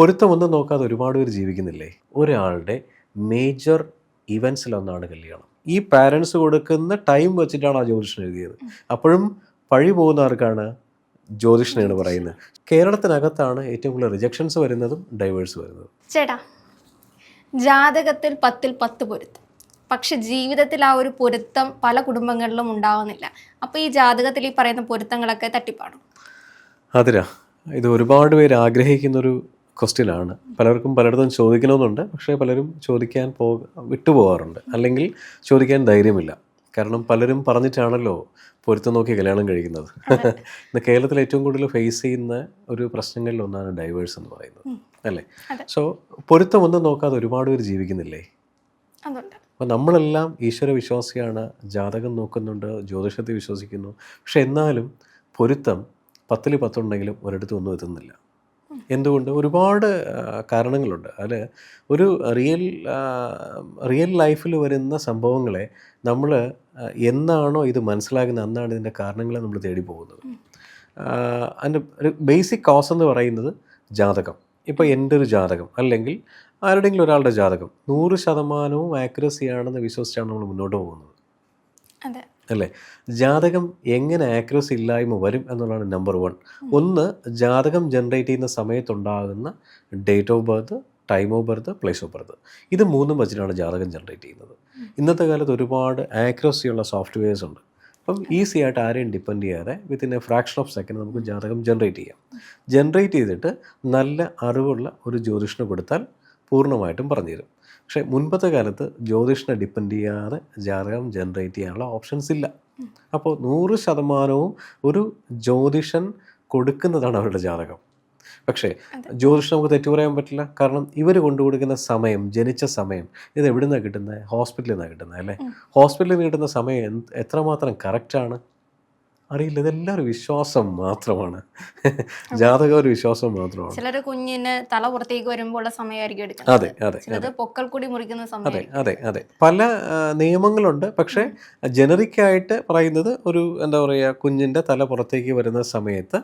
പൊരുത്തമൊന്നും നോക്കാതെ ഒരുപാട് പേര് ജീവിക്കുന്നില്ലേ? ഒരാളുടെ മേജർ ഇവൻസിലൊന്നാണ് കല്യാണം. ഈ പാരൻസ് കൊടുക്കുന്ന ടൈം വെച്ചിട്ടാണ് ആ ജ്യോതിഷൻ എഴുതിയത്. അപ്പോഴും പഴി പോകുന്ന ആർക്കാണ് ജ്യോതിഷനാണ് പറയുന്നത്? കേരളത്തിനകത്താണ് ഏറ്റവും കൂടുതൽ റിജക്ഷൻസ് വരുന്നതും ഡൈവേഴ്സ് വരുന്നതും. ചേട്ടാ ജാതകത്തിൽ പത്തിൽ പത്ത് പൊരുത്തം. പക്ഷെ ജീവിതത്തിൽ ആ ഒരു പൊരുത്തം പല കുടുംബങ്ങളിലും ഉണ്ടാവുന്നില്ല. അപ്പോൾ ഈ ജാതകത്തിൽ ഈ പറയുന്ന പൊരുത്തങ്ങളൊക്കെ തട്ടിപ്പാടും. അതിരാ ഇത് ഒരുപാട് പേര് ആഗ്രഹിക്കുന്നൊരു ക്വസ്റ്റ്യനാണ്. പലർക്കും പലയിടത്തും ചോദിക്കണമെന്നുണ്ട്. പക്ഷേ പലരും ചോദിക്കാൻ പോ വിട്ടുപോകാറുണ്ട്. അല്ലെങ്കിൽ ചോദിക്കാൻ ധൈര്യമില്ല. കാരണം പലരും പറഞ്ഞിട്ടാണല്ലോ പൊരുത്തം നോക്കി കല്യാണം കഴിക്കുന്നത്. ഇന്ന് കേരളത്തിൽ ഏറ്റവും കൂടുതൽ ഫേസ് ചെയ്യുന്ന ഒരു പ്രശ്നങ്ങളിൽ ഒന്നാണ് ഡൈവേഴ്സ് എന്ന് പറയുന്നത്. അല്ലേ? സോ പൊരുത്തമൊന്നും നോക്കാതെ ഒരുപാട് പേര് ജീവിക്കുന്നില്ലേ? അപ്പം അപ്പോൾ നമ്മളെല്ലാം ഈശ്വര വിശ്വാസിയാണ്. ജാതകം നോക്കുന്നുണ്ട്. ജ്യോതിഷത്തെ വിശ്വസിക്കുന്നു. പക്ഷെ എന്നാലും പൊരുത്തം പത്തിൽ പത്തുണ്ടെങ്കിലും ഒരിടത്തും ഒന്നും എത്തുന്നില്ല. എന്തുകൊണ്ട്? ഒരുപാട് കാരണങ്ങളുണ്ട്. അതിൽ ഒരു റിയൽ റിയൽ ലൈഫിൽ വരുന്ന സംഭവങ്ങളെ നമ്മൾ എന്നാണോ ഇത് മനസ്സിലാക്കുന്നത് അന്നാണ് ഇതിന്റെ കാരണങ്ങളെ നമ്മൾ തേടി പോകുന്നത്. അതിന്റെ ഒരു ബേസിക് കോസ് എന്ന് പറയുന്നത് ജാതകം. ഇപ്പോൾ എന്റെ ഒരു ജാതകം അല്ലെങ്കിൽ ആരുടെയെങ്കിലും ഒരാളുടെ ജാതകം. നൂറ് ശതമാനവും ആക്യുറസി ആണെന്ന് വിശ്വസിച്ചാണ് നമ്മൾ മുന്നോട്ട് പോകുന്നത്. അതെ. അല്ലേ? ജാതകം എങ്ങനെ ആക്യുറസി ഇല്ലായ്മ വരും എന്നുള്ളതാണ് നമ്പർ വൺ ഒന്ന് ജാതകം ജനറേറ്റ് ചെയ്യുന്ന സമയത്തുണ്ടാകുന്ന date of birth time of birth place of birth ഇത് മൂന്നും വെച്ചിട്ടാണ് ജാതകം ജനറേറ്റ് ചെയ്യുന്നത്. ഇന്നത്തെ കാലത്ത് ഒരുപാട് ആക്യുറസി ഉള്ള സോഫ്റ്റ്വെയർസ് ഉണ്ട്. അപ്പം ഈസി ആയിട്ട് ആരെയും ഡിപ്പെൻഡ് ചെയ്യാതെ within a fraction of second നമുക്ക് ജാതകം ജനറേറ്റ് ചെയ്യാം. ജനറേറ്റ് ചെയ്തിട്ട് നല്ല അറിവുള്ള ഒരു ജ്യോതിഷന് കൊടുത്താൽ പൂർണമായിട്ടും പറഞ്ഞു തരും. പക്ഷേ മുൻപത്തെ കാലത്ത് ജ്യോതിഷനെ ഡിപ്പെൻഡ് ചെയ്യാതെ ജാതകം ജനറേറ്റ് ചെയ്യാനുള്ള ഓപ്ഷൻസ് ഇല്ല. അപ്പോൾ നൂറ് ശതമാനവും ഒരു ജ്യോതിഷൻ കൊടുക്കുന്നതാണ് അവരുടെ ജാതകം. പക്ഷേ ജ്യോതിഷം നമുക്ക് തെറ്റു പറയാൻ പറ്റില്ല. കാരണം ഇവർ കൊണ്ടുകൊടുക്കുന്ന സമയം ജനിച്ച സമയം ഇത് എവിടെ നിന്നാണ് കിട്ടുന്നത്? ഹോസ്പിറ്റലിൽ നിന്നാണ് കിട്ടുന്നത് അല്ലേ? ഹോസ്പിറ്റലിൽ നിന്ന് കിട്ടുന്ന സമയം എത്രമാത്രം കറക്റ്റാണ്? അറിയില്ല. ഇതെല്ലാം ഒരു വിശ്വാസം മാത്രമാണ്. ജാതകം ഒരു വിശ്വാസം മാത്രമാണ്. ചിലർ കുഞ്ഞിന് തല പുറത്തേക്ക് വരുമ്പോൾ സമയമായിരിക്കും അതെ അതെ പൊക്കൽ കൂടി മുറിക്കുന്ന അതെ സമയം അതെ അതെ. പല നിയമങ്ങളുണ്ട്. പക്ഷേ ജനറിക് ആയിട്ട് പറയുന്നത് ഒരു എന്താ പറയുക കുഞ്ഞിന്റെ തല പുറത്തേക്ക് വരുന്ന സമയത്ത്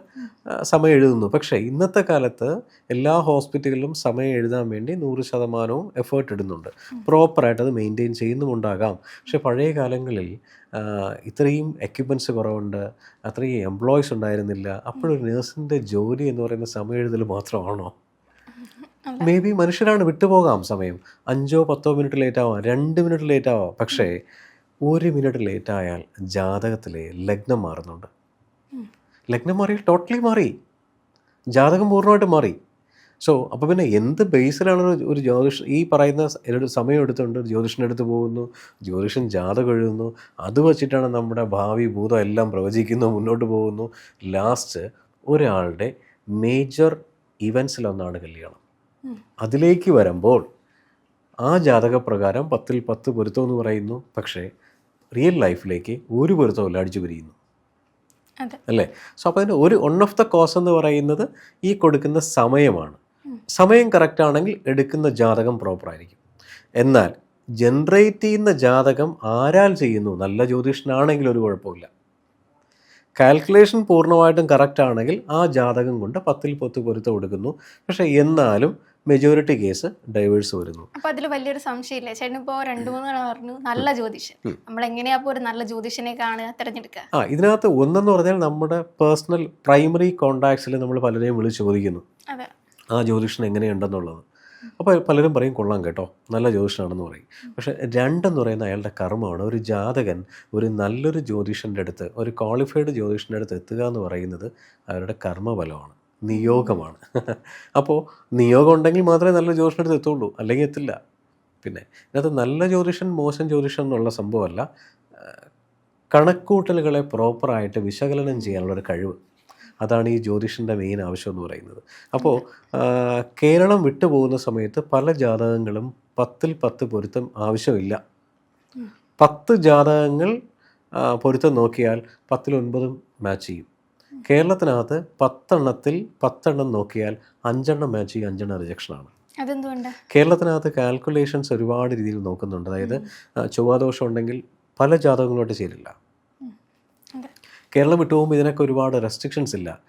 സമയം എഴുതുന്നു. പക്ഷേ ഇന്നത്തെ കാലത്ത് എല്ലാ ഹോസ്പിറ്റലിലും സമയം എഴുതാൻ വേണ്ടി നൂറ് ശതമാനവും എഫേർട്ട് ഇടുന്നുണ്ട്. പ്രോപ്പറായിട്ട് അത് മെയിന്റെയിൻ ചെയ്യുന്നുമുണ്ടാകാം. പക്ഷേ പഴയ കാലങ്ങളിൽ ഇത്രയും എക്യുപ്മെന്റ്സ് കുറവുണ്ട് അത്രയും എംപ്ലോയീസ് ഉണ്ടായിരുന്നില്ല. അപ്പോഴൊരു നേഴ്സിന്റെ ജോലി എന്ന് പറയുന്ന സമയം എഴുതൽ മാത്രമാണോ? മേ ബി മനുഷ്യരാണ് വിട്ടുപോകാം സമയം. അഞ്ചോ പത്തോ മിനിറ്റ് ലേറ്റ് ആവാം രണ്ട് മിനിറ്റ് ലേറ്റ് ആവാം. പക്ഷേ ഒരു മിനിറ്റ് ലേറ്റ് ആയാൽ ജാതകത്തിലെ ലഗ്നം മാറുന്നുണ്ട്. ലഗ്നം മാറി ടോട്ടലി മാറി. ജാതകം പൂർണമായിട്ട് മാറി. സോ അപ്പോൾ പിന്നെ എന്ത് ബേസിലാണ് ഒരു- ജ്യോതിഷ ഈ പറയുന്ന ഒരു സമയം എടുത്തുകൊണ്ട് ജ്യോതിഷന്റെ അടുത്ത് പോകുന്നു ജ്യോതിഷൻ ജാതകം എഴുതുന്നു അത് വച്ചിട്ടാണ് നമ്മുടെ ഭാവി ഭൂതം എല്ലാം പ്രവചിക്കുന്നു മുന്നോട്ട് പോകുന്നു. ലാസ്റ്റ് ഒരാളുടെ മേജർ ഇവൻസിലൊന്നാണ് കല്യാണം. അതിലേക്ക് വരുമ്പോൾ ആ ജാതകപ്രകാരം പത്തിൽ പത്ത് പൊരുത്തം എന്ന് പറയുന്നു പക്ഷേ റിയൽ ലൈഫിലേക്ക് ഒരു പൊരുത്തമില്ല അടിച്ചു പിരിയുന്നു. അല്ലേ? സോ അപ്പോൾ അതിന്റെ ഒരു വൺ ഓഫ് ദ കോസ് എന്ന് പറയുന്നത് ഈ കൊടുക്കുന്ന സമയമാണ്. സമയം കറക്റ്റ് ആണെങ്കിൽ എടുക്കുന്ന ജാതകം പ്രോപ്പറായിരിക്കും എന്നാൽ ജനറേറ്റ് ചെയ്യുന്ന ജാതകം ആരാൽ ചെയ്യുന്നു? നല്ല ജ്യോതിഷനാണെങ്കിൽ ഒരു കുഴപ്പമില്ല കാൽക്കുലേഷൻ പൂർണമായിട്ടും കറക്റ്റ് ആണെങ്കിൽ ആ ജാതകം കൊണ്ട് പത്തിൽ പത്ത് പൊരുത്തം കൊടുക്കുന്നു. പക്ഷേ എന്നാലും മെജോറിറ്റി കേസ് ഡൈവേഴ്സ് വരുന്നു. അപ്പൊ അതിൽ വലിയൊരു സംശയമില്ല. ചേട്ടൻ ഇപ്പോ രണ്ടു മൂന്ന് പറഞ്ഞു നല്ല ജ്യോതിഷൻ. നമ്മൾ എങ്ങനെയാ ഒരു നല്ല ജ്യോതിഷനെ കാണുക തിരഞ്ഞെടുക്കുക? ആ ഇതിനകത്ത് ഒന്നെന്ന് പറഞ്ഞാൽ നമ്മുടെ പേഴ്സണൽ പ്രൈമറി കോണ്ടാക്ട്സിൽ നമ്മൾ പലരെയും വിളിച്ച് ചോദിക്കുന്നു. ആ ജ്യോതിഷൻ എങ്ങനെയുണ്ടെന്നുള്ളത്. അപ്പോൾ പലരും പറയും കൊള്ളാം കേട്ടോ നല്ല ജ്യോതിഷനാണെന്ന് പറയും. പക്ഷേ രണ്ടെന്ന് പറയുന്ന അയാളുടെ കർമ്മമാണ് ഒരു ജാതകൻ ഒരു നല്ലൊരു ജ്യോതിഷന്റെ അടുത്ത് ഒരു ക്വാളിഫൈഡ് ജ്യോതിഷന്റെ അടുത്ത് എത്തുക എന്ന് പറയുന്നത് അവരുടെ കർമ്മബലമാണ് നിയോഗമാണ്. അപ്പോൾ നിയോഗം ഉണ്ടെങ്കിൽ മാത്രമേ നല്ല ജ്യോതിഷന്റെ അടുത്ത് എത്തുള്ളൂ അല്ലെങ്കിൽ എത്തില്ല. പിന്നെ ഇതിനകത്ത് നല്ല ജ്യോതിഷൻ മോശം ജ്യോതിഷൻ എന്നുള്ള സംഭവമല്ല കണക്കൂട്ടലുകളെ പ്രോപ്പറായിട്ട് വിശകലനം ചെയ്യാനുള്ളൊരു കഴിവ്. അതാണ് ഈ ജ്യോതിഷന്റെ മെയിൻ ആവശ്യം എന്ന് പറയുന്നത്. അപ്പോൾ കേരളം വിട്ടുപോകുന്ന സമയത്ത് പല ജാതകങ്ങളും പത്തിൽ പത്ത് പൊരുത്തം ആവശ്യമില്ല. പത്ത് ജാതകങ്ങൾ പൊരുത്തം നോക്കിയാൽ പത്തിൽ ഒൻപതും മാച്ച് ചെയ്യും. കേരളത്തിനകത്ത് പത്തെണ്ണത്തിൽ പത്തെണ്ണം നോക്കിയാൽ അഞ്ചെണ്ണം മാച്ച് ചെയ്യും അഞ്ചെണ്ണം റിജക്ഷനാണ് കേരളത്തിനകത്ത് കാൽക്കുലേഷൻസ് ഒരുപാട് രീതിയിൽ നോക്കുന്നുണ്ട്. അതായത് ചൊവ്വാദോഷം ഉണ്ടെങ്കിൽ പല ജാതകങ്ങളോട്ട് ചേരില്ല. കേരളം വിട്ടു പോകുമ്പോൾ ഇതിനൊക്കെ ഒരുപാട് റെസ്ട്രിക്ഷൻസ് ഇല്ല.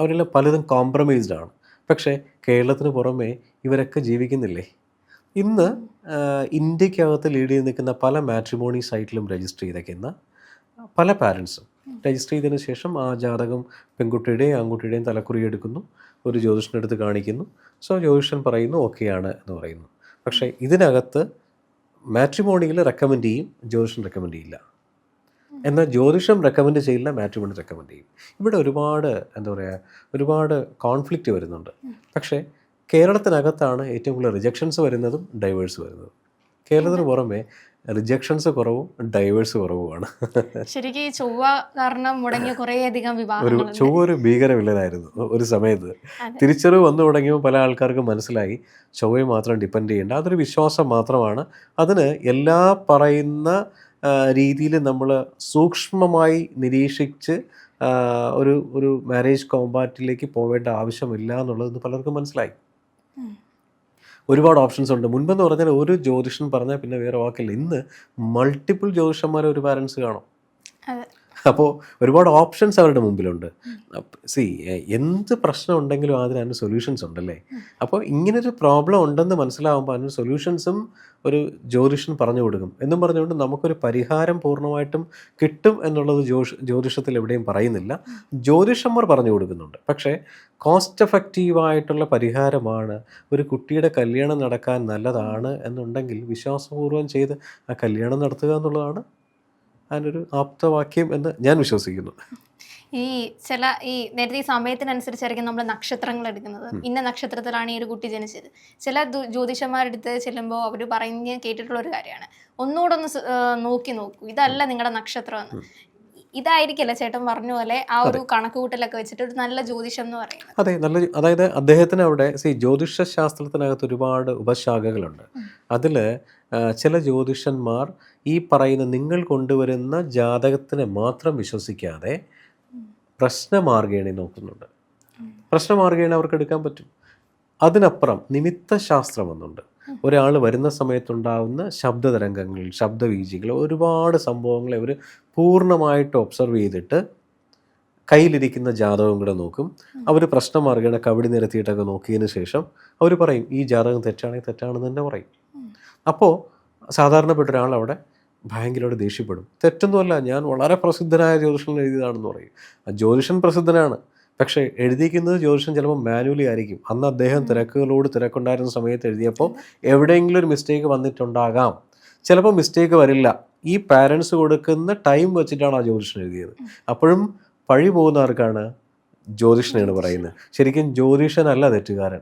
അവരെല്ലാം പലതും കോംപ്രമൈസ്ഡ് ആണ്. പക്ഷേ കേരളത്തിന് പുറമേ ഇവരൊക്കെ ജീവിക്കുന്നില്ലേ? ഇന്ന് ഇന്ത്യക്കകത്ത് ലീഡ് ചെയ്ത് നിൽക്കുന്ന പല മാട്രിമോണി സൈറ്റിലും രജിസ്റ്റർ ചെയ്തേക്കുന്ന പല പാരൻസും രജിസ്റ്റർ ചെയ്തതിന് ശേഷം ആ ജാതകം പെൺകുട്ടിയുടെയും ആൺകുട്ടിയുടെയും തലക്കുറി എടുക്കുന്നു. ഒരു ജ്യോതിഷനെടുത്ത് കാണിക്കുന്നു. സോ ജ്യോതിഷൻ പറയുന്നു ഓക്കെയാണ് എന്ന് പറയുന്നു. പക്ഷേ ഇതിനകത്ത് മാട്രിമോണിയിൽ റെക്കമെൻഡ് ചെയ്യും ജ്യോതിഷൻ റെക്കമെൻഡ് ചെയ്യില്ല. എന്നാൽ ജ്യോതിഷം റെക്കമെൻഡ് ചെയ്യില്ല മാട്രിമോണി റെക്കമെൻഡ് ചെയ്യും. ഇവിടെ ഒരുപാട് എന്താ പറയുക ഒരുപാട് കോൺഫ്ലിക്റ്റ് വരുന്നുണ്ട്. പക്ഷേ കേരളത്തിനകത്താണ് ഏറ്റവും കൂടുതൽ റിജക്ഷൻസ് വരുന്നതും ഡൈവേഴ്സ് വരുന്നതും. കേരളത്തിന് പുറമെ റിജക്ഷൻസ് കുറവും ഡൈവേഴ്സ് കുറവുമാണ്. ശരിക്കും ഈ ചൊവ്വ കാരണം മുടങ്ങിയ കുറേയധികം ഒരു ചൊവ്വ ഒരു ഭീകര വില്ലനായിരുന്നു ഒരു സമയത്ത്. തിരിച്ചറിവ് വന്നു തുടങ്ങിയപ്പോൾ പല ആൾക്കാർക്കും മനസ്സിലായി ചൊവ്വയെ മാത്രം ഡിപ്പെൻഡ് ചെയ്യേണ്ട അതൊരു വിശ്വാസം മാത്രമാണ്. അതിന് എല്ലാ പറയുന്ന രീതിയിൽ നമ്മൾ സൂക്ഷ്മമായി നിരീക്ഷിച്ച് ഒരു ഒരു മാരേജ് കോമ്പാറ്റിലേക്ക് പോവേണ്ട ആവശ്യമില്ല എന്നുള്ളത് പലർക്കും മനസ്സിലായി. ഒരുപാട് ഓപ്ഷൻസ് ഉണ്ട്. മുൻപെന്ന് പറഞ്ഞാൽ ഒരു ജ്യോതിഷൻ പറഞ്ഞാൽ പിന്നെ വേറെ വാക്കില്ല. ഇന്ന് മൾട്ടിപ്പിൾ ജ്യോതിഷന്മാരെ ഒരു പാരൻസ് കാണും. അപ്പോൾ ഒരുപാട് ഓപ്ഷൻസ് അവരുടെ മുമ്പിലുണ്ട്. സി എന്ത് പ്രശ്നം ഉണ്ടെങ്കിലും അതിന് അതിന് സൊല്യൂഷൻസ് ഉണ്ടല്ലേ? അപ്പോൾ ഇങ്ങനൊരു പ്രോബ്ലം ഉണ്ടെന്ന് മനസ്സിലാവുമ്പോൾ അതിന് സൊല്യൂഷൻസും ഒരു ജ്യോതിഷൻ പറഞ്ഞു കൊടുക്കും. എന്നും പറഞ്ഞുകൊണ്ട് നമുക്കൊരു പരിഹാരം പൂർണമായിട്ടും കിട്ടും എന്നുള്ളത് ജ്യോഷ് ജ്യോതിഷത്തിൽ എവിടെയും പറയുന്നില്ല. ജ്യോതിഷന്മാർ പറഞ്ഞു കൊടുക്കുന്നുണ്ട്. പക്ഷേ കോസ്റ്റ് എഫക്റ്റീവായിട്ടുള്ള പരിഹാരമാണ് ഒരു കുട്ടിയുടെ കല്യാണം നടക്കാൻ നല്ലതാണ് എന്നുണ്ടെങ്കിൽ വിശ്വാസപൂർവം ചെയ്ത് ആ കല്യാണം നടത്തുക എന്നുള്ളതാണ് അതിനൊരു ആപ്തവാക്യം എന്ന് ഞാൻ വിശ്വസിക്കുന്നു. ഈ ചില ഈ നേരത്തെ ഈ സമയത്തിനനുസരിച്ചായിരിക്കും നമ്മൾ നക്ഷത്രങ്ങൾ എടുക്കുന്നത്. ഇന്ന നക്ഷത്രത്തിലാണ് ഈ ഒരു കുട്ടി ജനിച്ചത്. ചില ജ്യോതിഷന്മാരെടുത്ത് ചെല്ലുമ്പോൾ അവർ പറഞ്ഞ് കേട്ടിട്ടുള്ള ഒരു കാര്യമാണ്. ഒന്നുകൂടെ ഒന്ന് നോക്കി നോക്കൂ. ഇതല്ല നിങ്ങളുടെ നക്ഷത്രം എന്ന് ഇതായിരിക്കല്ല ചേട്ടൻ പറഞ്ഞ പോലെ ആ ഒരു കണക്കുകൂട്ടലൊക്കെ വെച്ചിട്ട് ഒരു നല്ല ജ്യോതിഷം എന്ന് പറയുന്നത്. അതെ നല്ല അതായത് അദ്ദേഹത്തിന് അവിടെ സി ജ്യോതിഷ ശാസ്ത്രത്തിനകത്ത് ഒരുപാട് ഉപശാഖകളുണ്ട്. അതിൽ ചില ജ്യോതിഷന്മാർ ഈ പറയുന്ന നിങ്ങൾ കൊണ്ടുവരുന്ന ജാതകത്തിനെ മാത്രം വിശ്വസിക്കാതെ പ്രശ്നമാർഗേണി നോക്കുന്നുണ്ട്. പ്രശ്നമാർഗേണി അവർക്ക് എടുക്കാൻ പറ്റും. അതിനപ്പുറം നിമിത്ത ശാസ്ത്രം എന്നുണ്ട് ഒരാൾ വരുന്ന സമയത്തുണ്ടാവുന്ന ശബ്ദ തരംഗങ്ങൾ ശബ്ദവീചികൾ ഒരുപാട് സംഭവങ്ങളെ അവർ പൂർണമായിട്ട് ഒബ്സർവ് ചെയ്തിട്ട് കയ്യിലിരിക്കുന്ന ജാതകം കൂടെ നോക്കും. അവർ പ്രശ്നമാർഗേണ കവിടി നിരത്തിയിട്ടൊക്കെ നോക്കിയതിന് ശേഷം അവർ പറയും ഈ ജാതകം തെറ്റാണെങ്കിൽ തെറ്റാണെന്ന് തന്നെ പറയും. അപ്പോൾ സാധാരണപ്പെട്ട ഒരാൾ അവിടെ ഭയങ്കരമായിട്ട് ദേഷ്യപ്പെടും. തെറ്റൊന്നുമല്ല ഞാൻ വളരെ പ്രസിദ്ധനായ ജ്യോതിഷൻ എഴുതിയതാണെന്ന് പറയും. ആ ജ്യോതിഷൻ പ്രസിദ്ധനാണ്. പക്ഷേ എഴുതിയിരിക്കുന്നത് ജ്യോതിഷൻ ചിലപ്പോൾ മാനുവലി ആയിരിക്കും. അന്ന് അദ്ദേഹം തിരക്കുകളോട് തിരക്കുണ്ടായിരുന്ന സമയത്ത് എഴുതിയപ്പോൾ എവിടെയെങ്കിലും ഒരു മിസ്റ്റേക്ക് വന്നിട്ടുണ്ടാകാം. ചിലപ്പോൾ മിസ്റ്റേക്ക് വരില്ല. ഈ പാരൻസ് കൊടുക്കുന്ന ടൈം വെച്ചിട്ടാണ് ആ ജ്യോതിഷൻ എഴുതിയത്. അപ്പോഴും പഴി പോകുന്ന ആർക്കാണ് ജ്യോതിഷനാണ് പറയുന്നത്. ശരിക്കും ജ്യോതിഷനല്ല തെറ്റുകാരൻ.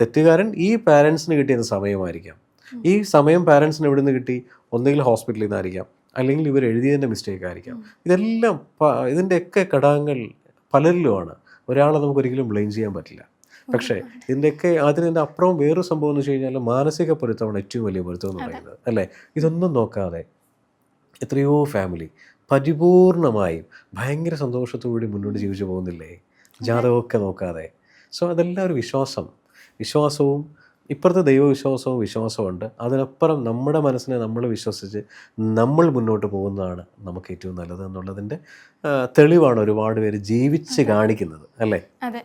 തെറ്റുകാരൻ ഈ പാരൻസിന് കിട്ടിയ സമയമായിരിക്കാം. ഈ സമയം പാരൻസിന് എവിടെ നിന്ന് കിട്ടി? ഒന്നുകിൽ ഹോസ്പിറ്റലിൽ നിന്ന് ആയിരിക്കാം അല്ലെങ്കിൽ ഇവർ എഴുതിയതിന്റെ മിസ്റ്റേക്ക് ആയിരിക്കാം. ഇതെല്ലാം ഇതിന്റെയൊക്കെ ഘടകങ്ങൾ പലരിലുമാണ്. ഒരാളെ നമുക്ക് ഒരിക്കലും ബ്ലെയിം ചെയ്യാൻ പറ്റില്ല. പക്ഷേ ഇതിന്റെയൊക്കെ അതിനെ അപ്പുറം വേറൊരു സംഭവം എന്ന് വെച്ച് കഴിഞ്ഞാൽ മാനസിക പൊരുത്തമാണ് ഏറ്റവും വലിയ പൊരുത്തം എന്ന് പറയുന്നത്. അല്ലേ? ഇതൊന്നും നോക്കാതെ എത്രയോ ഫാമിലി പരിപൂർണമായും ഭയങ്കര സന്തോഷത്തോടുകൂടി മുന്നോട്ട് ജീവിച്ചു പോകുന്നില്ലേ? ജാതകമൊക്കെ നോക്കാതെ. സോ അതെല്ലാം ഒരു വിശ്വാസം. വിശ്വാസവും ഇപ്പുറത്തെ ദൈവവിശ്വാസവും വിശ്വാസമുണ്ട് അതിനപ്പുറം നമ്മുടെ മനസ്സിനെ നമ്മൾ വിശ്വസിച്ച് നമ്മൾ മുന്നോട്ട് പോകുന്നതാണ് നമുക്ക് ഏറ്റവും നല്ലത് എന്നുള്ളതിന്റെ തെളിവാണ് ഒരുപാട് പേര് ജീവിച്ച് കാണിക്കുന്നത്. അല്ലേ? അതെ.